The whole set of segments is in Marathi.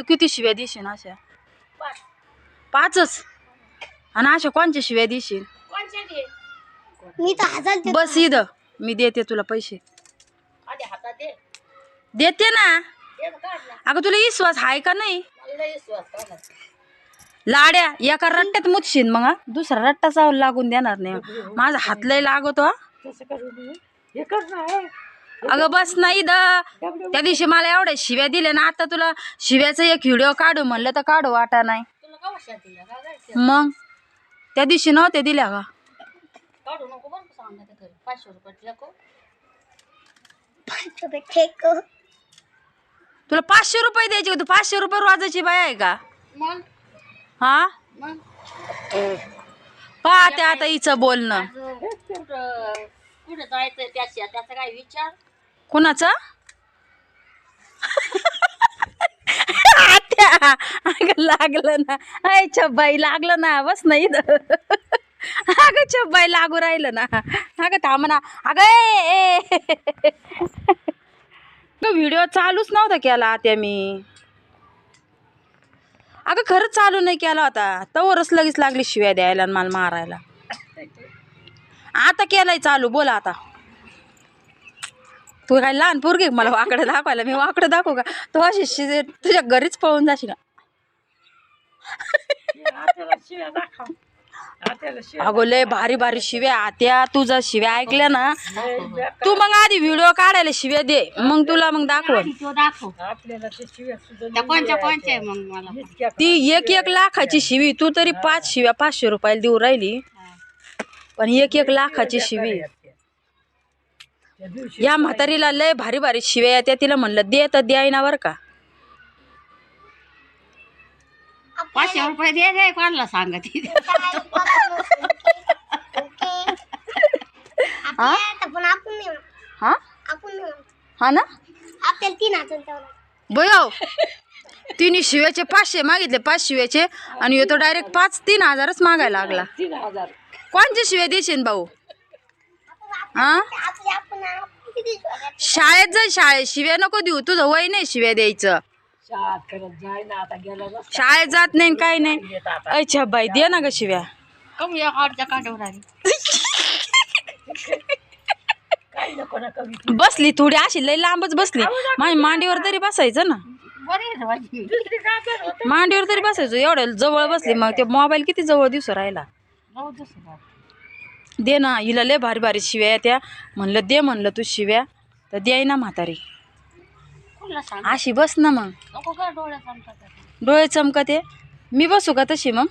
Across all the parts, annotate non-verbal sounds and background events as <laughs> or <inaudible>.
तू किती शिव्या देशील अशा? पाचच. आणि अशा कोणच्या शिव्या देशील? मी तर हजार देतो. बस इथं. मी देते तुला पैसे. देते ना. अगं तुला विश्वास आहे का नाही? लाड्या एका रट्ट्यात मुतशील मग हा? दुसरा रट्टा चावल लागून देणार नाही. माझा हात लय लागतो हा. अगं बस नाही द त्या दिवशी मला एवढ्या शिव्या दिल्या ना आता तुला शिव्याचा एक व्हिडिओ काढू म्हणलं तर काढू वाटा नाही. मग? त्या दिवशी नव्हत्या दिल्या का पाचशे रुपये ठेक. तुला पाचशे रुपये द्यायचे? तू पाचशे रुपये रोजाची बाय आहे का? हा? पाहते आता हिचं बोलणं. कुठे जायचं त्याच्या त्याचा काय विचार? कुणाचा? <laughs> आत्या! अगं लागलं ना. अय छब्बाई लागलं ना. बस नाही अगं छब्बाई लागू राहिलं ना. अगं थांब ना. अगं ए, व्हिडिओ चालूच नव्हता केला आत्या मी. अगं खरंच चालू नाही केला होता. तवरच लगेच लागली शिव्या द्यायला आणि मला मारायला. आता केलाय चालू. बोला आता. तू काय लहान पोरगी आहे का मला वाकडं दाखवायला मी वाकडं दाखवू का? तू अशी शि- तुझ्या घरीच पळून जाशील अगो लय भारी भारी शिव्या. आत्या तुझा शिव्या ऐकल्या ना तू मग आधी व्हिडिओ काढायला शिव्या दे. मग तुला मग दाखव. तो दाखव त्या कोणच्या कोणच्या आहे मग मला? ती एक एक लाखाची शिवी तू तरी पाच शिव्या पाचशे रुपयाला देऊ राहिली. पण एक एक लाखाची शिवी. या म्हातारीला लय भारी भारी शिव्या येत्या तिला म्हणलं दे तर द्याय बरं का. पाचशे रुपये दे रे कोणाला सांगा ती हा पण आपण नाही. म्हणत. हा? आपण नाही. म्हणत. हा ना? आपल्याला तीन हजार तेवढा बयो तिने शिव्याचे पाचशे मागितले पाच शिव्याचे आणि येतो डायरेक्ट पाच तीन हजारच मागायला लागला. कोणचे शिव्या देशील भाऊ? हा? आपले आपण आपण किती जोरात. शाळेत जा शाळेत. शिव्या नको देऊ. तुझं वय नाही शिव्या द्यायचं. शाळेत जात नाही काय नाही. अच्छा बाई दे ना ग शिव्या. कमी या काढच्या काढवर आली. बसली थोडी अशी लई लांबच बसली. माझ्या मांडीवर तरी बसायचं ना. मांडीवर तरी बसायचं. एवढं जवळ बसली मग ते मोबाईल किती जवळ दिसू राहिला. दे ना हिला लय भारी भारी शिव्या त्या म्हणलं दे म्हणलं तू शिव्या. तर द्याय ना म्हातारी. कुणाला सांग अशी बस ना मग. नको का डोळ्या सांगतात डोळे चमकते. मी बसू का तशी मग?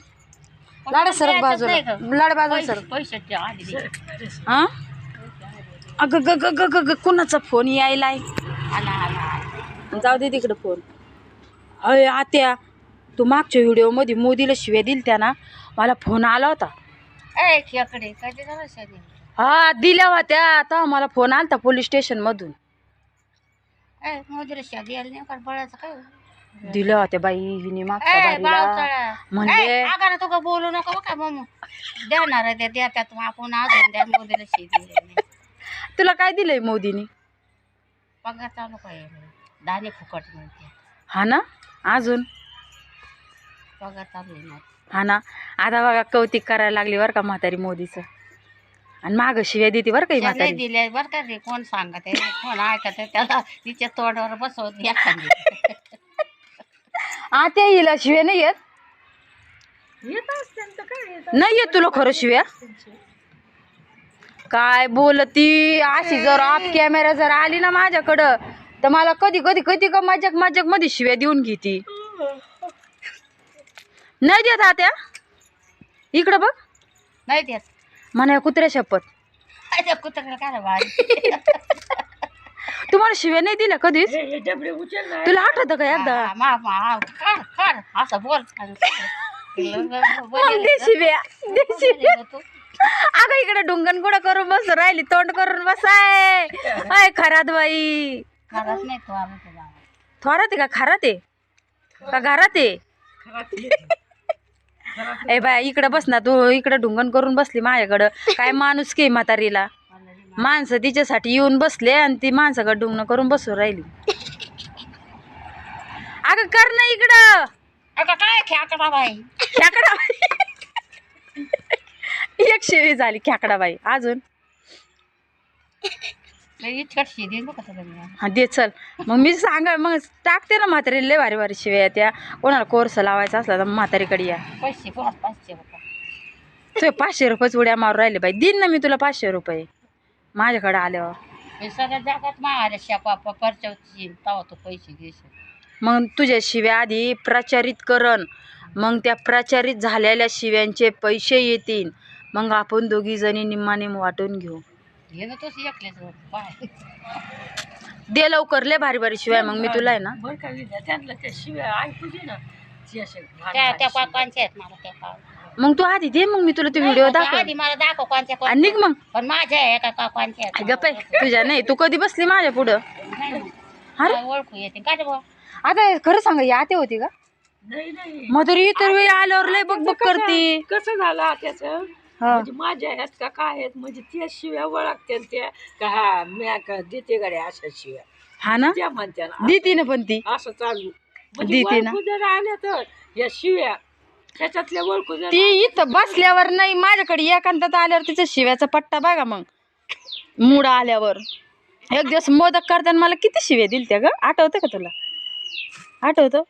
लाडा सरक बाजूला. लाड बाजूला सरक. पैसे ते आधी दे. हा? अगं ग ग ग ग ग कुणाचा फोन यायलाय आला आला आला. जाऊ दे तिकडं फोन. अय आत्या तू मागच्या व्हिडिओमध्ये मोदीला शिव्या दिल त्या ना? मला फोन आला होता. झालं हा दिल्या होत्या. आता मला फोन आलता पोलीस स्टेशन मधून. ए मोदीला शादी आली नाही का? बळाचं काय? दिल्या होत्या बाई हिने मागच्या ए बारीला बाळचळा म्हणजे आगारा तू का बोलू नको बघ का मग देणार आहे त्या देतात आपण अजून द्या मोदीला शेती तुला काय दिलंय मोदीने? पगार चालू काय दाणे फुकट मिळते हा ना? अजून? पगार चालू आहे ना. हा ना आता बघा कौतिक करायला लागली बरं का म्हातारी मोदीचं आणि माग शिव्या देते बरं का ही म्हातारी दिले बरं का रे कोण सांगत आहे कोण ऐकत आहे त्याला तिच्या तोंडावर बसवत एखादी आत्या हिला शिव्या नाही येत नाही येत तुला खरं शिव्या काय बोलती अशी जर ऑफ कॅमेरा जर आली ना माझ्याकडं तर मला कधी कधी कधी का मजाक मजाकमध्ये शिव्या देऊन घेती नाही देत आत्या इकडं बघ. नाही देत. म्हणा कुत्र्या शपथ. त्या कुत्र्याला काय तुम्हाला शिव्या नाही दिल्या कधीच? तुला आठवतं का एकदा? मा मा काढ काढ असं बोल. मग दे शिव्या दे शिव्या. अगं इकडे डुंगण कुठं करून बस राहिली तोंड करून बसाय. अय खरात बाई. खरंच नाही तो. थोरात आहे का? खरात आहे? का घरात आहे. ए बाय इकडे बस ना तू इकडे ढुंगण करून बसली माझ्याकडं. काय माणूस की म्हातारीला? माणसं तिच्यासाठी येऊन बसले आणि ती माणसाकडे डुंगण करून बसू राहिली. अगं कर ना इकडं. अगं काय खेकडा बाई खेकडा एक शिवी झाली खेकडाबाई अजून. हा दे चल. मग मी सांगा मग टाकते ना म्हातारी लय भारी भारी शिव्या त्या कोणाला कोर्स लावायचा असला तर म्हातारीकडे या. पैसे तुझे पाचशे रुपयेच उड्या मारून राहिले बाई. दिन ना मी तुला पाचशे रुपये. माझ्याकडे आल्यावर. सगळ्या जागात पैसे मग तुझ्या शिव्या आधी प्रचारित करण. मग त्या प्रचारित झालेल्या शिव्यांचे पैसे येतील. मग आपण दोघी जणी निम्मानिम वाटून घेऊ. ना तोच दे लवकर लय भारी भारी शिवाय मग मी तुला आहे ना. त्या त्या पाकांच्या आहेत मला त्या पाक. मग तू आधी दे मग मी तुला ते व्हिडिओ त्या दाखव आधी मला दाखव कोणत्या आणि निघ मग. पण माझ्या आहे का काकांच्या आहेत. गप आहे तुझ्या नाही तू कधी बसली माझ्या पुढं? नाही ना. अरे मला ओळखू येते. रे बुवा? आता खरं सांग ही आते होती का? मधुरी इतर वेळी आल्यावर लय बघ बघ करते. कसं झालं त्याचं हा. म्हणजे माझ्या आहेत का काय आहेत? म्हणजे त्या शिव्या ओळखते त्या का हा मी का देते गड्या अशा शिव्या? हा ना? त्या म्हणत्या ना, देते ना पण ती. असं चालू. म्हणजे देते ना. ओळखू जर आल्या तर या शिव्या त्याच्यातल्या ओळखू जर ती इथं बसल्यावर नाही माझ्याकडे एकांतात आल्यावर तिचा शिव्याचा पट्टा बघा मग. मूड आल्यावर. एक दिवस मोदक करताना मला किती शिव्या दिल त्या ग? आठवतं का तुला? आठवतं?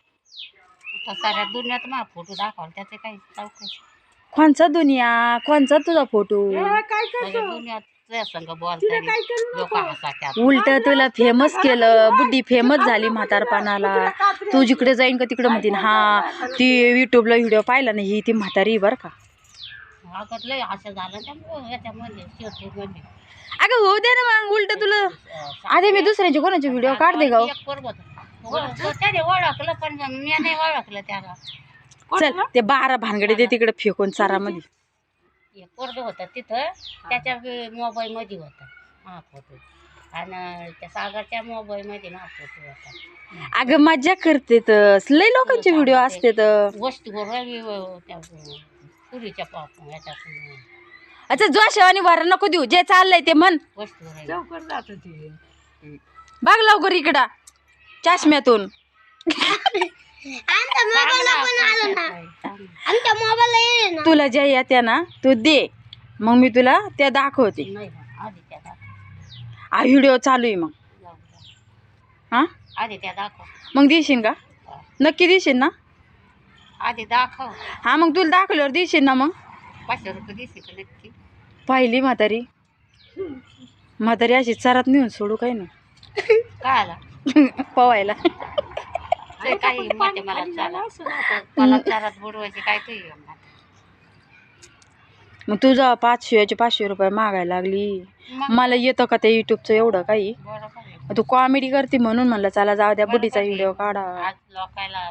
साऱ्या दुनियात मला फोटो दाखवला त्याचे काही चौकशी. कोणचा दुनिया? कोणचा तुझा फोटो? काय हसात्यात उलट तुला फेमस केलं. बुड्डी फेमस झाली म्हातारपणाला. तू जिकडे जाईन का तिकडे म्हणतील हा ती युट्यूबला व्हिडिओ पाहिला नाही ही ती म्हातारी बरं का. अगं होऊ दे ना मग उलट तुला. आधी मी दुसऱ्यांचे कोणाचे व्हिडिओ काढते हो? त्याने ओळखलं पण मी नाही ओळखलं त्याला. चल ते बारा भानगडे ते तिकडे फेकून चारामध्ये. पोरग होतं तिथं. त्याच्या मोबाईल मध्ये होता. हा फोटो आणि त्या सागरच्या मोबाईल मध्ये हा फोटो होता. अगं मजा करते तर. लय लोकांचे व्हिडिओ असते तर. वस्तीवर त्या पुरीच्या पाप याच्यातून. अच्छा जोशावानी वारा नको देऊ. जे चाललंय ते म्हण. लवकर जात ती. बघ लवकर इकडं. चष्म्यातून. <laughs> पण आलं ना? आमच्या मोबाईलला येईल ना? तुला ज्या येत्या ना तू दे. मग मी तुला त्या दाखवते. नाही बा, आधी त्या दाखव. हा व्हिडिओ चालू आहे मग. जाऊ. हा? आधी त्या दाखव. मग देशील का? नक्की देशील ना? आधी दाखव. हा मग तुला दाखवल्यावर देशील ना मग? पाचशे रुपये का नक्की? पाहिली म्हातारी. म्हातारी अशी चारात नेऊन सोडू काय ना काय आला पवायला. ते मला मला बुडवायचे काय ते मग तुझा पाचशेचे पाचशे रुपये मागायला लागली. मग मला येतं का ते युट्यूबचं एवढं काही? बरोबर आहे. मग तू कॉमेडी करते म्हणून म्हणलं चला जाऊ द्या बुढीचा व्हिडिओ काढा. आज लोकायला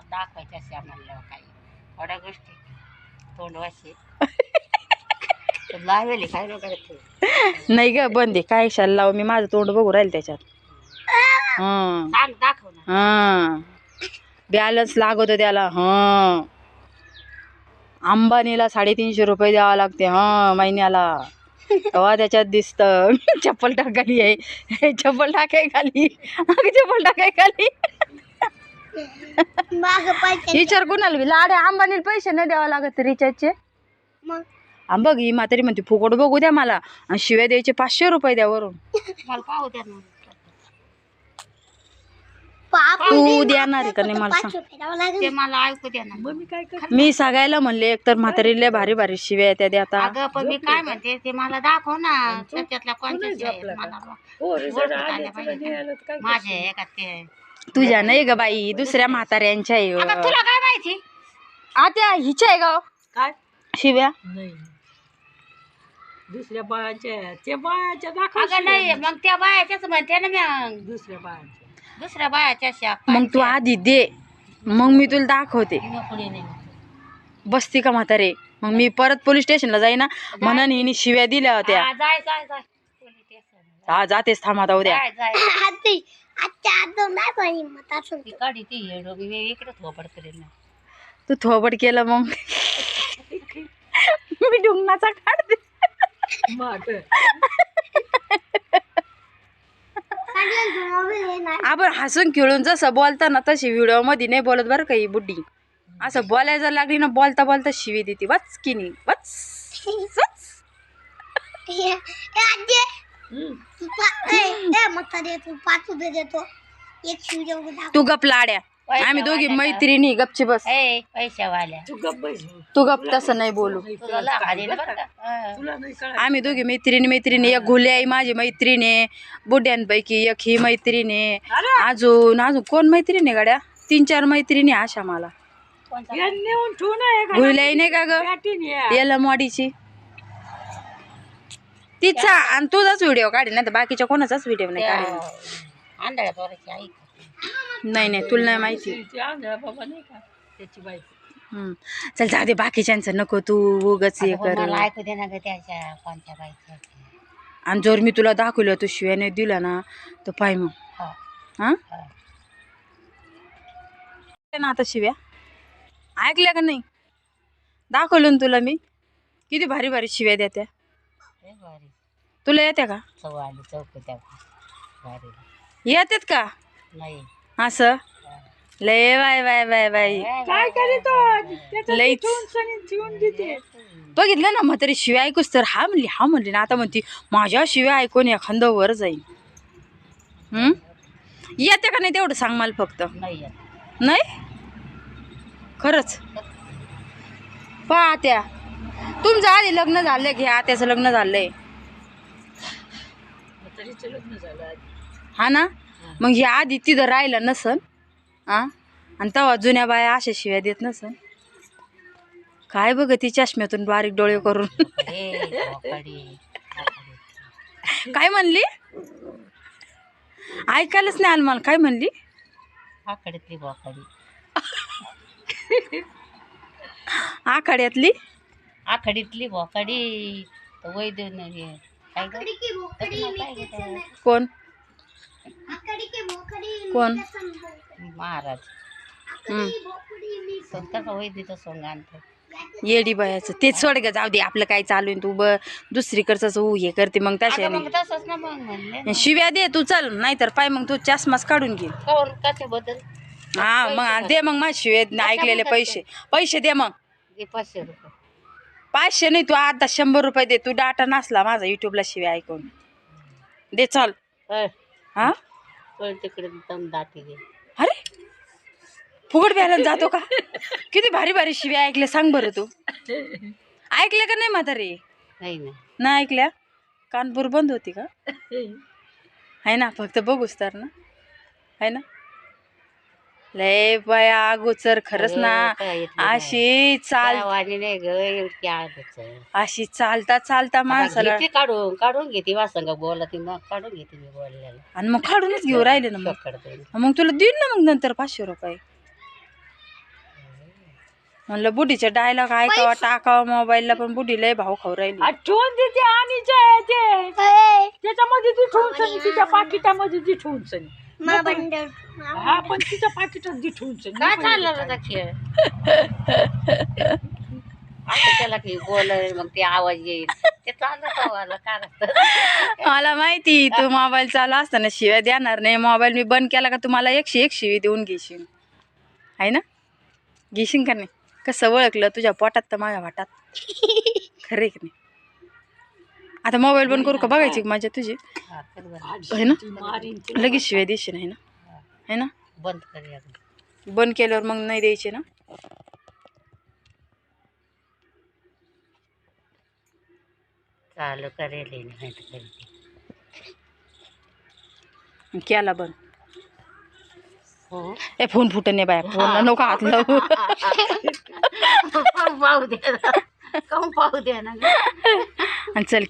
गोष्टी. <laughs> लावेली काय नाही ग बंद आहे. काय शाल लाव? मी माझं तोंड बघू राहील त्याच्यात. हं सांग दाखव ना. हं. बॅलन्स लागतो त्याला हं. अंबानीला साडेतीनशे रुपये द्यावा लागते हं महिन्याला. तेव्हा त्याच्यात दिसतं <laughs> चप्पल टाकाली आहे. चप्पल टाकाय खाली चप्पल टाकाय खाली विचार कोणाला बी. लाडे अंबानीला पैसे नाही द्यावा लागत रिचार्जचे बघ ही म्हातारी म्हणते फुकट बघू द्या मला. आणि शिव्या द्यायचे पाचशे रुपये द्या वरून मला पाहू द्या ना पाप तू देणार आहे का नाही मला सांग? ते मला ऐकू ना. मग मी काय कर मी सगळ्याला म्हणले एकतर म्हातारीला भारी भारी शिव्या त्या द्या अगं पण मी काय म्हणते ते मला दाखव ना त्याच्यातल्या कोणत्या आहेत मला बा- हो ओळखून आल्या पाहिजे. माझे आहे का ते. तुझ्या नाही ग बाई दुसऱ्या म्हाताऱ्यांच्या आहे अगं. तुला काय माहिती? आता हिच्या आहे गाव काय? शिव्या? नाही. दुसऱ्या बाळाच्या त्या बाळाच्या दाखव अगं नाही मग त्या बायाच्याच म्हणते ना मग. दुसऱ्या बाळाच्या. दुसऱ्या बायाच्या शाप मग तू आधी दे. मग मी तुला दाखवते. नाही बसती का म्हातारे? मग मी परत पोलीस स्टेशनला जाईना. म्हणून हिने शिव्या दिल्या होत्या. हा, जाय जाय जाय. पोलीस स्टेशनला. हा जातेच थांब आता उद्या. जाय जाय. <laughs> आधी आजच्या आज नाही पण हिंमत असून ती काढी ती येडो मी इकडे थोपड ना. तू थोबड केलं मग. <laughs> मी डुंगणाचा काढते मग काढलेला मोबाईल आहे ना आपण हसून खेळून जसं बोलता ना तशी व्हिडिओमध्ये नाही बोलत बरं का ही बुड्डी. असं बोलायला जर लागली ना बोलता बोलता शिवी देते. वच की नाही? वच वच. तू गप लाड्या. आम्ही दोघी मैत्रिणी गपची बस ए पैशावाल्या. तू गप्प बस. तू गप तसं नाही बोलू. तुला लहान आहे ना बरं का? हा. तुला नाही कळत आम्ही दोघी मैत्रिणी मैत्रिणी. एक घुले आई माझी मैत्रीण आहे. बुड्यांपैकी एक ही मैत्रीण आहे. अजून अजून कोण मैत्रीण आहे गाड्या? तीन चार मैत्रिणी आहे अशा मला. कोणचा या नेऊन ठेवू ना घुले नाही का ग? बॅटीन या. याला मॉडीची. तिचा आणि तुझाच व्हिडिओ काढेल नाही तर बाकीच्या कोणाचाच व्हिडिओ नाही काढेल आंधळ्या पोराची? नाही नाही तुला नाही माहिती. ते आंधळा बाबा नाही का त्याची बायको हम्म. चल जाऊ दे बाकीच्यांचं नको तू उगच हे कर. मला ऐकू दे ना ग त्याच्या कोणत्या बाईच्या आणि जर मी तुला दाखवलं तू शिव्याने दिला ना तर पाय मग. हा. हा? हा. ना आता शिव्या. ऐकल्या का नाही? दाखवलं ना तुला मी. किती भारी भारी शिव्या देत्या. लय भारी. तुला येत्या का? चव आली चौक त्या भारी. येतात का? नाही. असं? लय बाय बाय बाय बाय काय करीतो त्याचं देते. बघितलं ना म्हातारी शिव्या ऐकूच तर हा म्हणली हा म्हणली ना आता म्हणती माझ्या शिव्या ऐकून एखादं वर जाईल हम्म येते का नाही तेवढं सांग मला फक्त. नाही खरंच. पहा आत्या तुमचं आधी लग्न झालंय घ्या आत्याचं लग्न झालंय? झालं. हा ना? मग हे आधी तिथं राहिलं नसन हा आणि तेव्हा जुन्या बाया अशा शिव्या देत नसन. काय बघ ती चष्म्यातून बारीक डोळे करून? ए, बोकाडी. बोकाडी. काय म्हणली? ऐकायलाच नाही आलं मला. काय म्हणली? आकड्यातली बोकाडी आखाड्यातली? आखडीतली बोकाडी तर वै कोण? महाराज. मी सोंग आणतो? येडी बायाचं. ते सोड ग जाऊ दे आपलं काय चालू आहे तू ब दुसरीकडचंच हो हे करते मग मग तसंच ना मग म्हणले ना. शिव्या दे तू चल नाहीतर पाय मग तू चष्माच काढून घे. कवर कशाबद्दल हा मग दे मग माझे शिव्या ऐकलेले पैसे. पैसे दे मग. हे पाचशे रुपये. पाचशे नाही तू आता शंभर रुपये दे. तू डाटा नसला माझा युट्यूबला शिव्या ऐकून. दे चल. हा? तिकडे दम दाटी घे अरे फुकट बॅलन्स जातो का? किती भारी भारी शिव्या ऐकल्या सांग बरं तू. ऐकल्या का नाही म्हातारे? नाही ना. ऐकल्या? कानपूर बंद होती का? <laughs> आहे ना फक्त बघूच तर ना. आहे ना? लय बाया अगोचर खरंच ना. नाही. अशी चाल वाणी नाही ग अशी चालता चालता माणसाला घेते काढून काढून घेते वासंग बोला ती मग काढून घेते मी बोललेलं. आणि मग काढूनच घेऊ राहिले ना मग. पकडते मग तुला देईन ना मग नंतर पाचशे रुपये. म्हणलं बुढीच्या डायलॉग ऐकावा टाकावा मोबाईलला पण बुढी लय भाव खाऊ राहिली. आ, ठेवून देते आणि जे त्याच्यामध्ये ती ठेवून सनी तिच्या पाकिटामध्ये ती ठेवून सनी. बंडल. हा पण तिच्या पाकिटात ती ठेवून सनी काय चाललं होता खेळ? आता त्याला की बोल मग ते आवाज येईल. ते चालत आवाला काय असतं मला माहिती तू मोबाईल चालू असताना शिव्या देणार नाही. मोबाईल मी बंद केला का तुम्हाला एकशे एक शिवी देऊन घेशील. आहे ना? घेशील का नाही? कसं ओळखलं? तुझ्या पोटात तर माझ्या वाटात. खरे की नाही? आता मोबाईल बंद करू का? बघायची माझ्या तुझी? हा. आहे ना. लगेच शिव्या देशील आहे ना? आहे ना? बंद कर एकदा. बंद केल्यावर मग नाही द्यायचे ना? चालू करेल नाही. केला बंद हो? ए फोन फुटन नाही बाया फोन नको हात लावू. पाहू <laughs> दे पाहू दे ना चल